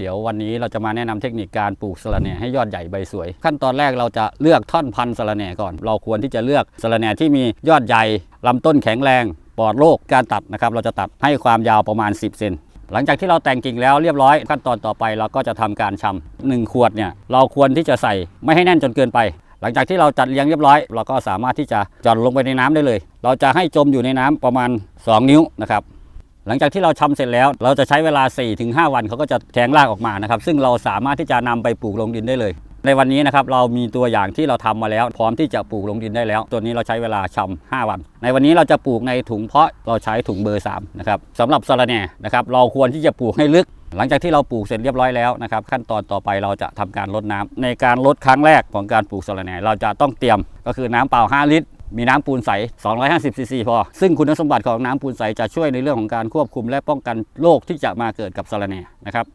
เดี๋ยววันนี้เราจะมาแนะนำเทคนิคการปลูกสะระแหน่ให้ยอดใหญ่ใบสวย ขั้นตอนแรกเราจะเลือกท่อนพันธุ์สะระแหน่ก่อน เราควรที่จะเลือกสะระแหน่ที่มียอดใหญ่ลำต้นแข็งแรงปลอดโรคการตัดนะครับเราจะตัดให้ความยาวประมาณ 10เซนหลังจากที่เราแต่งกิ่งแล้วเรียบร้อย ขั้นตอนต่อไปเราก็จะทำการชำหนึ่งขวดเนี่ยเราควรที่จะใส่ไม่ให้แน่นจนเกินไป หลังจากที่เราจัดเรียงเรียบร้อย เราก็สามารถที่จะหย่อนลงไปในน้ำได้เลย เราจะให้จมอยู่ในน้ำประมาณ 2 นิ้วนะครับ หลังจากที่เราชำเสร็จแล้ว เราจะใช้เวลา 4-5 วันเขาก็จะแทงรากออกมานะครับซึ่งเราสามารถที่จะนำไปปลูกลงดินได้เลย ในวันนี้นะครับเรามีตัวอย่างที่เราทำมาแล้ว พร้อมที่จะปลูกลงดินได้แล้ว ตัวนี้เราใช้เวลาชำ5วัน ในวันนี้เราจะปลูกในถุงเพาะเราใช้ถุงเบอร์3นะครับสำหรับสะระแหน่นะครับเราควรที่จะปลูกให้ลึกหลังจากที่เราปลูกเสร็จเรียบร้อยแล้วนะครับขั้นตอนต่อไปเราจะทำการรดน้ำในการรดครั้งแรกของการปลูกสะระแหน่เราจะต้องเตรียมก็คือน้ำเปล่า 5 ลิตร มีน้ำปูนใส 250ซีซีพอ ซึ่งคุณสมบัติของน้ำปูนใสจะช่วยในเรื่องของการควบคุมและป้องกันโรคที่จะมาเกิดกับสาระแหน่นะครับ